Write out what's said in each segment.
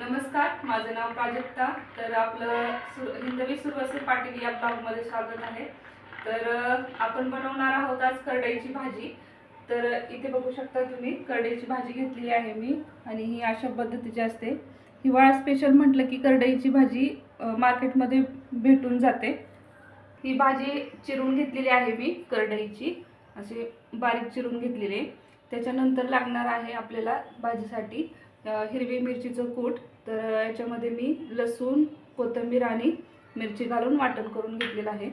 नमस्कार माझं नाव प्राजक्ता. तर आपलं सुर हिंदवी सुरवसे पाटील या ब्लॉगमध्ये स्वागत आहे. तर आपण बनवणार आहोत आज करडईची भाजी. तर इथे बघू शकता तुम्ही करडईची भाजी घेतलेली आहे मी आणि ही अशा पद्धतीची असते. हिवाळा स्पेशल म्हटलं की करडईची भाजी मार्केटमध्ये भेटून जाते. ही भाजी चिरून घेतलेली आहे मी करडईची. अशी बारीक चिरून घेतलेले त्याच्यानंतर लागणार आहे आपल्याला भाजीसाठी हिरवी मिरचीचं कूट. तर याच्यामध्ये मी लसूण कोथिंबीर आणि मिरची घालून वाटण करून घेतलेलं आहे.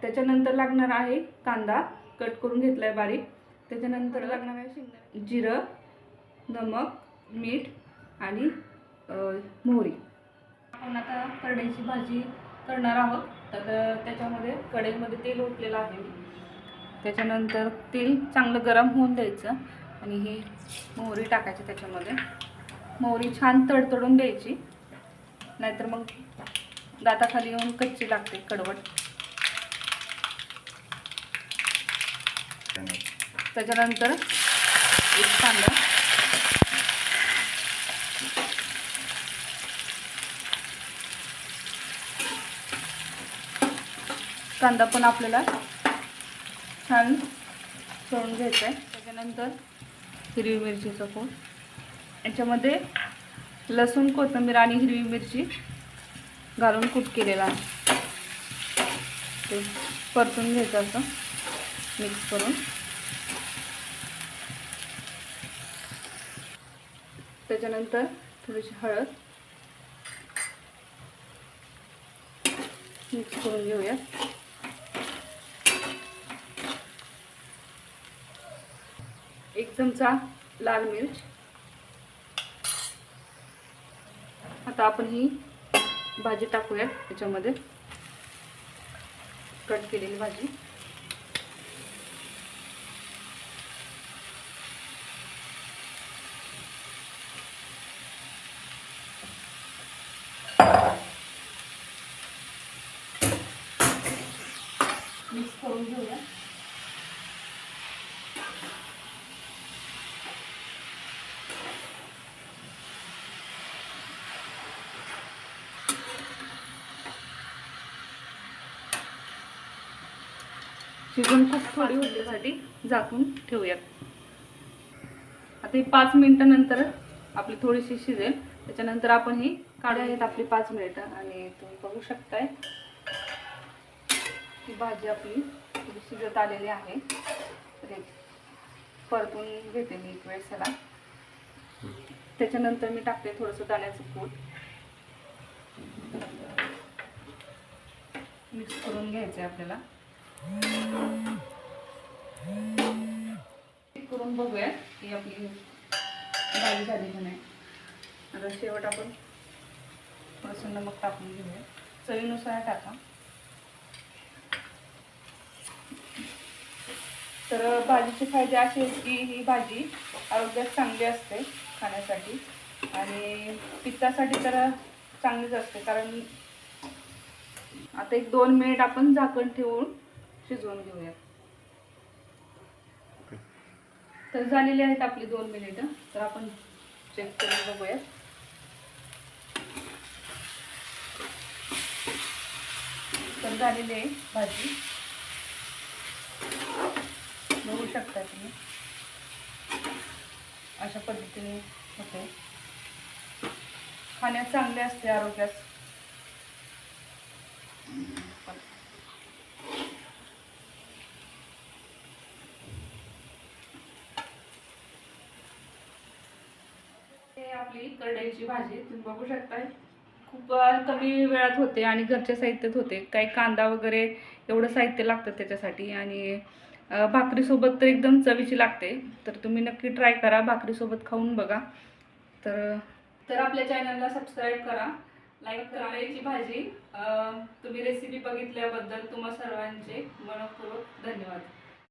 त्याच्यानंतर लागणार आहे कांदा कट करून घेतला आहे बारीक. त्याच्यानंतर लागणार आहे शेंगदाणे जिरं नमक मीठ आणि मोहरी. आपण आता करड्याची भाजी करणार आहोत. तर त्याच्यामध्ये कढईमध्ये तेल ओतलेलं आहे मी. त्याच्यानंतर तेल चांगलं गरम होऊन द्यायचं आणि ही मोहरी टाकायची त्याच्यामध्ये. मोहरी छान तडतडून द्यायची नाहीतर मग दाताखाली येऊन कच्ची लागते कडवट. त्याच्यानंतर एक कांदा. कांदा पण आपल्याला छान सोडून घ्यायचा आहे. त्याच्यानंतर हिरवी मिरचीचा पूड. याच्यामध्ये लसूण कोथिंबीर आणि हिरवी मिरची घालून कूट केलेला आहे. ते परतून घ्यायचं असं मिक्स करून. त्याच्यानंतर थोडीशी हळद मिक्स करून घेऊया. एक चमचा लाल मिर्च. आता आपण ही भाजी टाकूया त्याच्यामध्ये. कट केलेली भाजी. मिक्स करून घेऊया. शिजून खूप थोडी होण्यासाठी झाकून ठेवूयात. आता ही पाच मिनिटानंतर आपली थोडीशी शिजेल. त्याच्यानंतर आपण ही काढू आहेत आपली पाच मिनिटं आणि तुम्ही बघू शकताय. ही भाजी आपली थोडी शिजत आलेली आहे. तर परतून घेते मी एक वेळेस त्याला त्याच्यानंतर मी टाकते थोडंसं दाण्याचं कूट. मिक्स करून घ्यायचं आहे आपल्याला. करून बघूया की आपली भाजी झाली की नाही. आता शेवट आपण थोडंसं नमक टाकून घेऊया. चवीनुसार टाका. तर भाजीचे फायदे असे आहेत की ही भाजी आरोग्यात चांगली असते खाण्यासाठी. आणि पित्तासाठी तर चांगलीच असते कारण आता एक दोन मिनिट आपण झाकण ठेवून शिजवून घेऊयात. तर झालेली आहेत आपली दोन मिनिटं. तर आपण चेक करून बघूया तर झालेली आहे भाजी. बघू शकता तुम्ही. अशा पद्धतीने होते. खाण्यात चांगले असते आरोग्यास. हे आपली करड्याची भाजी तुम्ही बघू शकताय. खूप कमी वेळात होते आणि घरच्या साहित्यात होते. काही कांदा वगैरे एवढं साहित्य लागतं त्याच्यासाठी आणि भाकरीसोबत तर एकदम चवीची लागते. तर तुम्ही नक्की ट्राय करा भाकरीसोबत खाऊन बघा. तर तर आपल्या चॅनलला सबस्क्राईब करा. लाईक करायची भाजी तुम्ही रेसिपी बघितल्याबद्दल तुम्हा सर्वांचे मनपूर्वक धन्यवाद.